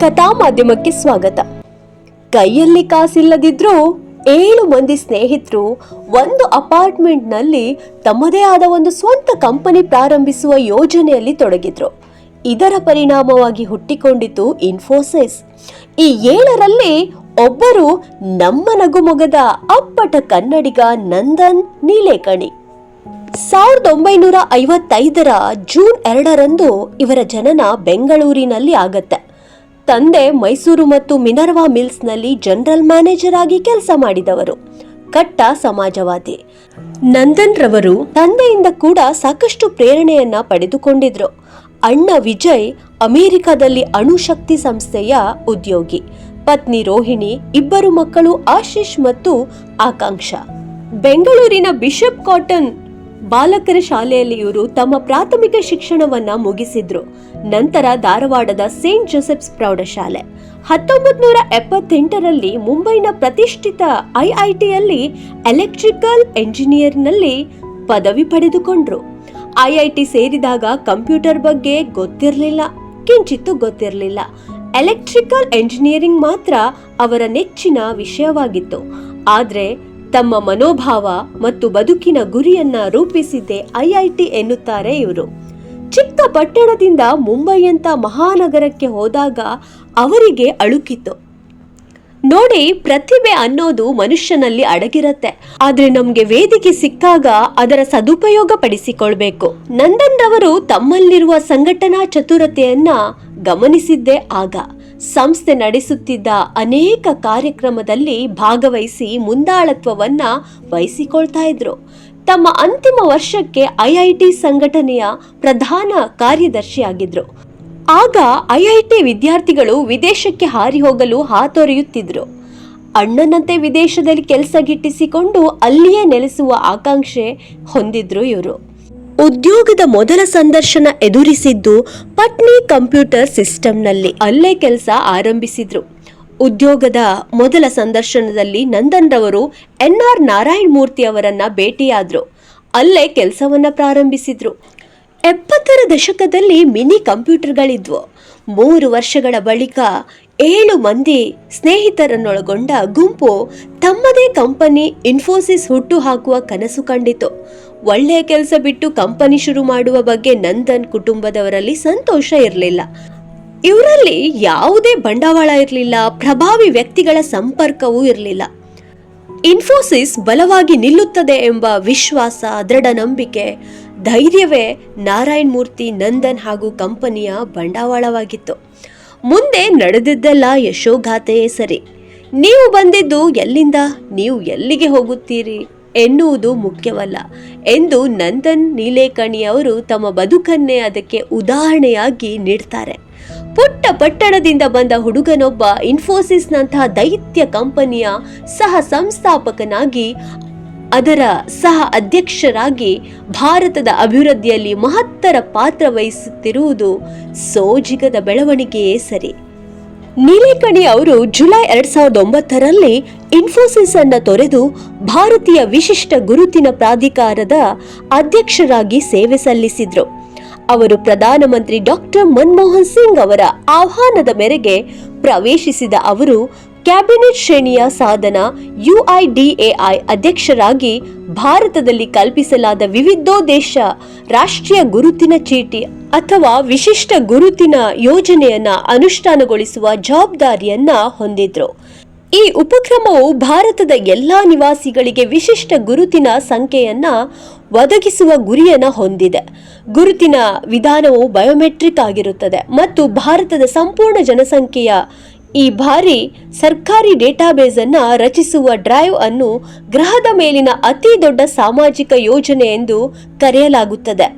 ಕಥಾ ಮಾಧ್ಯಮಕ್ಕೆ ಸ್ವಾಗತ. ಕೈಯಲ್ಲಿ ಕಾಸಿಲ್ಲದಿದ್ರೂ ಏಳು ಮಂದಿ ಸ್ನೇಹಿತರು ಒಂದು ಅಪಾರ್ಟ್ಮೆಂಟ್ನಲ್ಲಿ ತಮ್ಮದೇ ಆದ ಒಂದು ಸ್ವಂತ ಕಂಪನಿ ಪ್ರಾರಂಭಿಸುವ ಯೋಜನೆಯಲ್ಲಿ ತೊಡಗಿದ್ರು. ಇದರ ಪರಿಣಾಮವಾಗಿ ಹುಟ್ಟಿಕೊಂಡಿತು ಇನ್ಫೋಸಿಸ್. ಈ ಏಳರಲ್ಲಿ ಒಬ್ಬರು ನಮ್ಮ ನಗುಮೊಗದ ಅಪ್ಪಟ ಕನ್ನಡಿಗ ನಂದನ್ ನೀಲೇಕಣಿ. ಸಾವಿರದ ಒಂಬೈನೂರ ಐವತ್ತೈದರ ಜೂನ್ ಎರಡರಂದು ಇವರ ಜನನ ಬೆಂಗಳೂರಿನಲ್ಲಿ ಆಗತ್ತೆ. ತಂದೆ ಮೈಸೂರು ಮತ್ತು ಮಿನರ್ವಾ ಮಿಲ್ಸ್ನಲ್ಲಿ ಜನರಲ್ ಮ್ಯಾನೇಜರ್ ಆಗಿ ಕೆಲಸ ಮಾಡಿದವರು. ಕಟ್ಟ ಸಮಾಜವಾದಿ. ನಂದನ್ ರವರು ತಂದೆಯಿಂದ ಕೂಡ ಸಾಕಷ್ಟು ಪ್ರೇರಣೆಯನ್ನ ಪಡೆದುಕೊಂಡಿದ್ರು. ಅಣ್ಣ ವಿಜಯ್ ಅಮೆರಿಕದಲ್ಲಿ ಅಣುಶಕ್ತಿ ಸಂಸ್ಥೆಯ ಉದ್ಯೋಗಿ. ಪತ್ನಿ ರೋಹಿಣಿ, ಇಬ್ಬರು ಮಕ್ಕಳು ಆಶೀಶ್ ಮತ್ತು ಆಕಾಂಕ್ಷ. ಬೆಂಗಳೂರಿನ ಬಿಷಪ್ ಕಾಟನ್ ಬಾಲಕರ ಶಾಲೆಯಲ್ಲಿ ಇವರು ತಮ್ಮ ಪ್ರಾಥಮಿಕ ಶಿಕ್ಷಣವನ್ನ ಮುಗಿಸಿದ್ರು. ನಂತರ ಧಾರವಾಡದ ಸೇಂಟ್ ಜೋಸೆಫ್ಸ್ ಪ್ರೌಢಶಾಲೆ. ಹತ್ತೊಂಬತ್ ನೂರ ಎಪ್ಪತ್ತೆಂಟರಲ್ಲಿ ಮುಂಬೈನ ಪ್ರತಿಷ್ಠಿತ ಐಐಟಿಯಲ್ಲಿ ಎಲೆಕ್ಟ್ರಿಕಲ್ ಎಂಜಿನಿಯರ್ನಲ್ಲಿ ಪದವಿ ಪಡೆದುಕೊಂಡ್ರು. ಐಐಟಿ ಸೇರಿದಾಗ ಕಂಪ್ಯೂಟರ್ ಬಗ್ಗೆ ಗೊತ್ತಿರಲಿಲ್ಲ. ಕಿಂಚಿತ್ತು ಗೊತ್ತಿರಲಿಲ್ಲ. ಎಲೆಕ್ಟ್ರಿಕಲ್ ಎಂಜಿನಿಯರಿಂಗ್ ಮಾತ್ರ ಅವರ ನೆಚ್ಚಿನ ವಿಷಯವಾಗಿತ್ತು. ಆದ್ರೆ ತಮ್ಮ ಮನೋಭಾವ ಮತ್ತು ಬದುಕಿನ ಗುರಿಯನ್ನ ರೂಪಿಸಿದ್ದೇ ಐಐಟಿ ಎನ್ನುತ್ತಾರೆ ಇವರು. ಚಿಕ್ಕ ಪಟ್ಟಣದಿಂದ ಮುಂಬೈಯಂತ ಮಹಾನಗರಕ್ಕೆ ಹೋದಾಗ ಅವರಿಗೆ ಅಳುಕಿತ್ತು. ನೋಡಿ, ಪ್ರತಿಭೆ ಅನ್ನೋದು ಮನುಷ್ಯನಲ್ಲಿ ಅಡಗಿರತ್ತೆ. ಆದ್ರೆ ನಮ್ಗೆ ವೇದಿಕೆ ಸಿಕ್ಕಾಗ ಅದರ ಸದುಪಯೋಗ ಪಡಿಸಿಕೊಳ್ಬೇಕು. ನಂದನ್ ರವರು ತಮ್ಮಲ್ಲಿರುವ ಸಂಘಟನಾ ಚತುರತೆಯನ್ನ ಗಮನಿಸಿದ್ದೇ ಆಗ. ಸಂಸ್ಥೆ ನಡೆಸುತ್ತಿದ್ದ ಅನೇಕ ಕಾರ್ಯಕ್ರಮದಲ್ಲಿ ಭಾಗವಹಿಸಿ ಮುಂದಾಳತ್ವವನ್ನ ವಹಿಸಿಕೊಳ್ತಾ ಇದ್ರು. ತಮ್ಮ ಅಂತಿಮ ವರ್ಷಕ್ಕೆ ಐಐಟಿ ಸಂಘಟನೆಯ ಪ್ರಧಾನ ಕಾರ್ಯದರ್ಶಿಯಾಗಿದ್ರು. ಆಗ ಐಐಟಿ ವಿದ್ಯಾರ್ಥಿಗಳು ವಿದೇಶಕ್ಕೆ ಹಾರಿ ಹೋಗಲು ಹಾತೊರೆಯುತ್ತಿದ್ರು. ಅಣ್ಣನಂತೆ ವಿದೇಶದಲ್ಲಿ ಕೆಲಸ ಗಿಟ್ಟಿಸಿಕೊಂಡು ಅಲ್ಲಿಯೇ ನೆಲೆಸುವ ಆಕಾಂಕ್ಷೆ ಹೊಂದಿದ್ರು ಇವರು. ಉದ್ಯೋಗದ ಮೊದಲ ಸಂದರ್ಶನ ಎದುರಿಸಿದ್ದು ಪಟ್ನಿ ಕಂಪ್ಯೂಟರ್ ಸಿಸ್ಟಮ್ನಲ್ಲಿ ಅಲ್ಲೇ ಕೆಲಸ ಆರಂಭಿಸಿದ್ರು. ಉದ್ಯೋಗದ ಮೊದಲ ಸಂದರ್ಶನದಲ್ಲಿ ನಂದನ್ ರವರು ಎನ್ ಆರ್ ನಾರಾಯಣ್ ಮೂರ್ತಿ ಅವರನ್ನ ಭೇಟಿಯಾದ್ರು. ಅಲ್ಲೇ ಕೆಲಸವನ್ನ ಪ್ರಾರಂಭಿಸಿದ್ರು. ಎಪ್ಪತ್ತರ ದಶಕದಲ್ಲಿ ಮಿನಿ ಕಂಪ್ಯೂಟರ್ಗಳಿದ್ವು. ಮೂರು ವರ್ಷಗಳ ಬಳಿಕ ಏಳು ಮಂದಿ ಸ್ನೇಹಿತರನ್ನೊಳಗೊಂಡ ಗುಂಪು ತಮ್ಮದೇ ಕಂಪನಿ ಇನ್ಫೋಸಿಸ್ ಹುಟ್ಟು ಹಾಕುವ ಕನಸು ಕಂಡಿತು. ಒಳ್ಳೆಯ ಕೆಲಸ ಬಿಟ್ಟು ಕಂಪನಿ ಶುರು ಮಾಡುವ ಬಗ್ಗೆ ನಂದನ್ ಕುಟುಂಬದವರಲ್ಲಿ ಸಂತೋಷ ಇರಲಿಲ್ಲ. ಇವರಲ್ಲಿ ಯಾವುದೇ ಬಂಡವಾಳ ಇರಲಿಲ್ಲ, ಪ್ರಭಾವಿ ವ್ಯಕ್ತಿಗಳ ಸಂಪರ್ಕವೂ ಇರಲಿಲ್ಲ. ಇನ್ಫೋಸಿಸ್ ಬಲವಾಗಿ ನಿಲ್ಲುತ್ತದೆ ಎಂಬ ವಿಶ್ವಾಸ ದೃಢ ನಂಬಿಕೆ ಧೈರ್ಯವೇ ನಾರಾಯಣ್ ಮೂರ್ತಿ ನಂದನ್ ಹಾಗೂ ಕಂಪನಿಯ ಬಂಡವಾಳವಾಗಿತ್ತು. ಮುಂದೆ ನಡೆದಿದ್ದೆಲ್ಲ ಯಶೋಗಾಥೆಯೇ ಸರಿ ನೀವು ಬಂದಿದ್ದು ಎಲ್ಲಿಂದ? ನೀವು ಎಲ್ಲಿಗೆ ಹೋಗುತ್ತೀರಿ? ಎನ್ನುವುದು ಮುಖ್ಯವಲ್ಲ. ಎಂದು ನಂದನ್ ನೀಲೇಕಣಿ ಅವರು ತಮ್ಮ ಬದುಕನ್ನೇ ಅದಕ್ಕೆ ಉದಾಹರಣೆಯಾಗಿ ನೀಡ್ತಾರೆ. ಪುಟ್ಟ ಪಟ್ಟಣದಿಂದ ಬಂದ ಹುಡುಗನೊಬ್ಬ ಇನ್ಫೋಸಿಸ್ನಂತಹ ದೈತ್ಯ ಕಂಪನಿಯ ಸಹ ಸಂಸ್ಥಾಪಕನಾಗಿ ಅದರ ಸಹ ಅಧ್ಯಕ್ಷರಾಗಿ ಭಾರತದ ಅಭಿವೃದ್ಧಿಯಲ್ಲಿ ಮಹತ್ತರ ಪಾತ್ರ ವಹಿಸುತ್ತಿರುವುದು ಸೋಜಿಗದ ಬೆಳವಣಿಗೆಯೇ ಸರಿ. ನೀಲೇಕಣಿ ಅವರು ಜುಲೈ ಎರಡ್ ಸಾವಿರದ ಒಂಬತ್ತರಲ್ಲಿ ಇನ್ಫೋಸಿಸ್ ಅನ್ನು ತೊರೆದು ಭಾರತೀಯ ವಿಶಿಷ್ಟ ಗುರುತಿನ ಪ್ರಾಧಿಕಾರದ ಅಧ್ಯಕ್ಷರಾಗಿ ಸೇವೆ ಸಲ್ಲಿಸಿದ್ರು. ಅವರು ಪ್ರಧಾನಮಂತ್ರಿ ಡಾಕ್ಟರ್ ಮನಮೋಹನ್ ಸಿಂಗ್ ಅವರ ಆಹ್ವಾನದ ಮೇರೆಗೆ ಪ್ರವೇಶಿಸಿದ ಅವರು ಕ್ಯಾಬಿನೆಟ್ ಶ್ರೇಣಿಯ ಸಾಧನ ಯುಐಡಿಎಐ ಅಧ್ಯಕ್ಷರಾಗಿ ಭಾರತದಲ್ಲಿ ಕಲ್ಪಿಸಲಾದ ವಿವಿಧೋದ್ದೇಶ, ರಾಷ್ಟ್ರೀಯ ಗುರುತಿನ ಚೀಟಿ ಅಥವಾ ವಿಶಿಷ್ಟ ಗುರುತಿನ ಯೋಜನೆಯನ್ನ ಅನುಷ್ಠಾನಗೊಳಿಸುವ ಜವಾಬ್ದಾರಿಯನ್ನ ಹೊಂದಿದ್ರು. ಈ ಉಪಕ್ರಮವು ಭಾರತದ ಎಲ್ಲಾ ನಿವಾಸಿಗಳಿಗೆ ವಿಶಿಷ್ಟ ಗುರುತಿನ ಸಂಖ್ಯೆಯನ್ನ ಒದಗಿಸುವ ಗುರಿಯನ್ನ ಹೊಂದಿದೆ. ಗುರುತಿನ ವಿಧಾನವು ಬಯೋಮೆಟ್ರಿಕ್ ಆಗಿರುತ್ತದೆ ಮತ್ತು ಭಾರತದ ಸಂಪೂರ್ಣ ಜನಸಂಖ್ಯೆಯ ಈ ಬಾರಿ ಸರ್ಕಾರಿ ಡೇಟಾಬೇಸ್ ಅನ್ನು ರಚಿಸುವ ಡ್ರೈವ್ ಅನ್ನು ಗ್ರಹದ ಮೇಲಿನ ಅತಿ ದೊಡ್ಡ ಸಾಮಾಜಿಕ ಯೋಜನೆ ಎಂದು ಕರೆಯಲಾಗುತ್ತದೆ.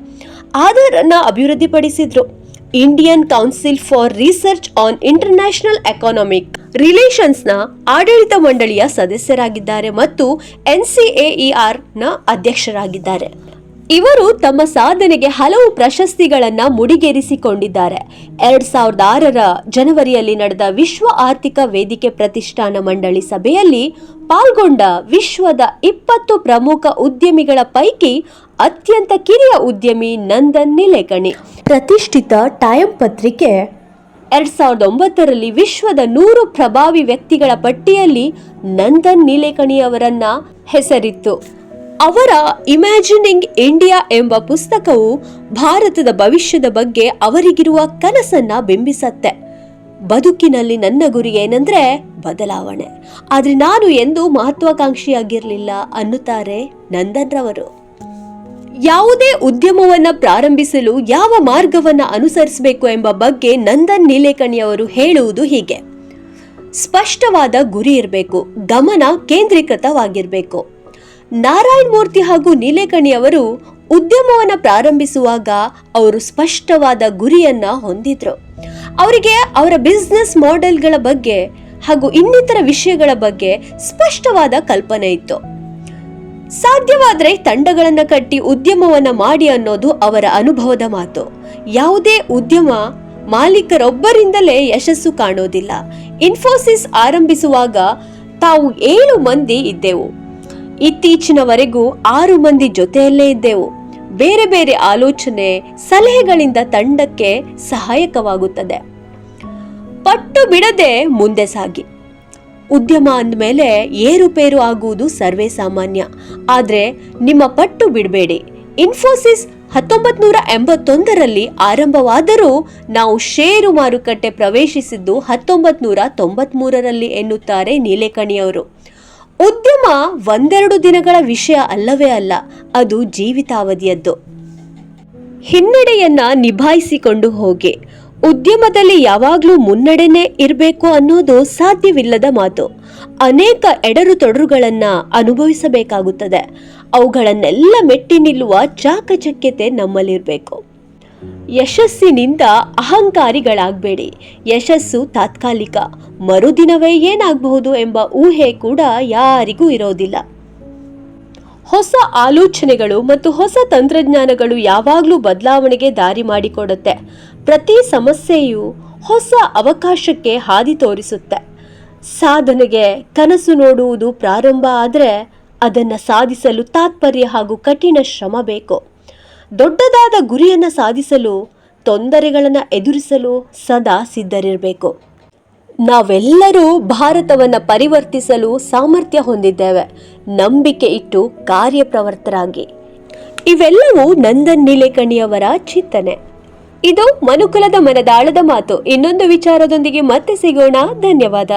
ಆಧಾರನ್ನ ಅಭಿವೃದ್ಧಿಪಡಿಸಿದ್ರು. Indian council for research on international economic ರಿಲೇಷನ್ಸ್ನ ಆಡಳಿತ ಮಂಡಳಿಯ ಸದಸ್ಯರಾಗಿದ್ದಾರೆ ಮತ್ತು ಎನ್ ಸಿ ಎನ್ಸಿಎಇಆರ್ನ ಅಧ್ಯಕ್ಷರಾಗಿದ್ದಾರೆ. ಇವರು ತಮ್ಮ ಸಾಧನೆಗೆ ಹಲವು ಪ್ರಶಸ್ತಿಗಳನ್ನು ಮುಡಿಗೇರಿಸಿಕೊಂಡಿದ್ದಾರೆ. ಎರಡ್ ಸಾವಿರದ ಆರರ ಜನವರಿಯಲ್ಲಿ ನಡೆದ ವಿಶ್ವ ಆರ್ಥಿಕ ವೇದಿಕೆ ಪ್ರತಿಷ್ಠಾನ ಮಂಡಳಿ ಸಭೆಯಲ್ಲಿ ಪಾಲ್ಗೊಂಡ ವಿಶ್ವದ ಇಪ್ಪತ್ತು ಪ್ರಮುಖ ಉದ್ಯಮಿಗಳ ಪೈಕಿ ಅತ್ಯಂತ ಕಿರಿಯ ಉದ್ಯಮಿ ನಂದನ್ ನಿಲೇಕಣಿ. ಪ್ರತಿಷ್ಠಿತ ಟೈಮ್ ಪತ್ರಿಕೆ. ಎರಡ್ ಸಾವಿರದ ಒಂಬತ್ತರಲ್ಲಿ ವಿಶ್ವದ ನೂರು ಪ್ರಭಾವಿ ವ್ಯಕ್ತಿಗಳ ಪಟ್ಟಿಯಲ್ಲಿ ನಂದನ್ ನೀಲೇಕಣಿಯವರನ್ನ ಹೆಸರಿತ್ತು. ಅವರ ಇಮ್ಯಾಜಿನಿಂಗ್ ಇಂಡಿಯಾ ಎಂಬ ಪುಸ್ತಕವು ಭಾರತದ ಭವಿಷ್ಯದ ಬಗ್ಗೆ ಅವರಿಗಿರುವ ಕನಸನ್ನ ಬಿಂಬಿಸತ್ತೆ. ಬದುಕಿನಲ್ಲಿ ನನ್ನ ಗುರಿ ಏನಂದ್ರೆ ಬದಲಾವಣೆ. ಆದ್ರೆ ನಾನು ಎಂದು ಮಹತ್ವಾಕಾಂಕ್ಷಿಯಾಗಿರಲಿಲ್ಲ ಅನ್ನುತ್ತಾರೆ ನಂದನ್ ರವರು ಯಾವುದೇ ಉದ್ಯಮವನ್ನ ಪ್ರಾರಂಭಿಸಲು ಯಾವ ಮಾರ್ಗವನ್ನ ಅನುಸರಿಸಬೇಕು ಎಂಬ ಬಗ್ಗೆ ನಂದನ್ ನೀಲೇಕಣಿಯವರು ಹೇಳುವುದು ಹೀಗೆ. ಸ್ಪಷ್ಟವಾದ ಗುರಿ ಇರಬೇಕು, ಗಮನ ಕೇಂದ್ರೀಕೃತವಾಗಿರಬೇಕು. ನಾರಾಯಣ್ ಮೂರ್ತಿ ಹಾಗೂ ನೀಲೇಕಣಿ ಅವರು ಉದ್ಯಮವನ್ನು ಪ್ರಾರಂಭಿಸುವಾಗ ಅವರು ಸ್ಪಷ್ಟವಾದ ಗುರಿಯನ್ನ ಹೊಂದಿದ್ರು. ಅವರಿಗೆ ಅವರ ಬಿಸ್ನೆಸ್ ಮಾಡೆಲ್ಗಳ ಬಗ್ಗೆ ಹಾಗೂ ಇನ್ನಿತರ ವಿಷಯಗಳ ಬಗ್ಗೆ ಸ್ಪಷ್ಟವಾದ ಕಲ್ಪನೆ ಇತ್ತು. ಸಾಧ್ಯವಾದರೆ ತಂಡಗಳನ್ನು ಕಟ್ಟಿ ಉದ್ಯಮವನ್ನ ಮಾಡಿ ಅನ್ನೋದು ಅವರ ಅನುಭವದ ಮಾತು. ಯಾವುದೇ ಉದ್ಯಮ ಮಾಲೀಕರೊಬ್ಬರಿಂದಲೇ ಯಶಸ್ಸು ಕಾಣೋದಿಲ್ಲ. ಇನ್ಫೋಸಿಸ್ ಆರಂಭಿಸುವಾಗ ತಾವು ಏಳು ಮಂದಿ ಇದ್ದೆವು. ಇತ್ತೀಚಿನವರೆಗೂ ಆರು ಮಂದಿ ಜೊತೆಯಲ್ಲೇ ಇದ್ದೆವು. ಬೇರೆ ಬೇರೆ ಆಲೋಚನೆ, ಸಲಹೆಗಳಿಂದ ತಂಡಕ್ಕೆ ಸಹಾಯಕವಾಗುತ್ತದೆ. ಪಟ್ಟು ಬಿಡದೆ ಮುಂದೆ ಸಾಗಿ. ಉದ್ಯಮ ಅಂದಮೇಲೆ ಏರುಪೇರು ಆಗುವುದು ಸರ್ವೇ ಸಾಮಾನ್ಯ. ಆದರೆ ನಿಮ್ಮ ಪಟ್ಟು ಬಿಡಬೇಡಿ. ಇನ್ಫೋಸಿಸ್ ಹತ್ತೊಂಬತ್ ನೂರ ಎಂಬತ್ತೊಂದರಲ್ಲಿ ಆರಂಭವಾದರೂ ನಾವು ಷೇರು ಮಾರುಕಟ್ಟೆ ಪ್ರವೇಶಿಸಿದ್ದು ಹತ್ತೊಂಬತ್ ನೂರ ತೊಂಬತ್ಮೂರರಲ್ಲಿ ಎನ್ನುತ್ತಾರೆ ನೀಲೇಕಣಿಯವರು. ಉದ್ಯಮ ಒಂದೆರಡು ದಿನಗಳ ವಿಷಯ ಅಲ್ಲವೇ ಅಲ್ಲ, ಅದು ಜೀವಿತಾವಧಿಯದ್ದು. ಹಿನ್ನಡೆಯನ್ನ ನಿಭಾಯಿಸಿಕೊಂಡು ಹೋಗಿ, ಉದ್ಯಮದಲ್ಲಿ ಯಾವಾಗಲೂ ಮುನ್ನಡೆನೇ ಇರಬೇಕು ಅನ್ನೋದು ಸಾಧ್ಯವಿಲ್ಲದ ಮಾತು. ಅನೇಕ ಎಡರು ತೊಡರುಗಳನ್ನ ಅನುಭವಿಸಬೇಕಾಗುತ್ತದೆ, ಅವುಗಳನ್ನೆಲ್ಲ ಮೆಟ್ಟಿ ನಿಲ್ಲುವ ಚಾಕಚಕ್ಯತೆ ನಮ್ಮಲ್ಲಿರಬೇಕು. ಯಶಸ್ಸಿನಿಂದ ಅಹಂಕಾರಿಗಳಾಗಬೇಡಿ. ಯಶಸ್ಸು ತಾತ್ಕಾಲಿಕ. ಮರುದಿನವೇ ಏನಾಗಬಹುದು ಎಂಬ ಊಹೆ ಕೂಡ ಯಾರಿಗೂ ಇರೋದಿಲ್ಲ. ಹೊಸ ಆಲೋಚನೆಗಳು ಮತ್ತು ಹೊಸ ತಂತ್ರಜ್ಞಾನಗಳು ಯಾವಾಗಲೂ ಬದಲಾವಣೆಗೆ ದಾರಿ ಮಾಡಿಕೊಡುತ್ತೆ. ಪ್ರತಿ ಸಮಸ್ಯೆಯು ಹೊಸ ಅವಕಾಶಕ್ಕೆ ಹಾದಿ ತೋರಿಸುತ್ತೆ. ಸಾಧನೆಗೆ ಕನಸು ನೋಡುವುದು ಪ್ರಾರಂಭ ಆದರೆ ಅದನ್ನು ಸಾಧಿಸಲು ತಾತ್ಪರ್ಯ ಹಾಗೂ ಕಠಿಣ ಶ್ರಮ ಬೇಕು. ದೊಡ್ಡದಾದ ಗುರಿಯನ್ನು ಸಾಧಿಸಲು, ತೊಂದರೆಗಳನ್ನು ಎದುರಿಸಲು ಸದಾ ಸಿದ್ಧರಿರಬೇಕು. ನಾವೆಲ್ಲರೂ ಭಾರತವನ್ನು ಪರಿವರ್ತಿಸಲು ಸಾಮರ್ಥ್ಯ ಹೊಂದಿದ್ದೇವೆ. ನಂಬಿಕೆ ಇಟ್ಟು ಕಾರ್ಯಪ್ರವರ್ತರಾಗಿ. ಇವೆಲ್ಲವೂ ನಂದನ್ ನೀಲೇಕಣಿಯವರ ಚಿಂತನೆ. ಇದು ಮನುಕುಲದ ಮನದಾಳದ ಮಾತು. ಇನ್ನೊಂದು ವಿಚಾರದೊಂದಿಗೆ ಮತ್ತೆ ಸಿಗೋಣ. ಧನ್ಯವಾದ.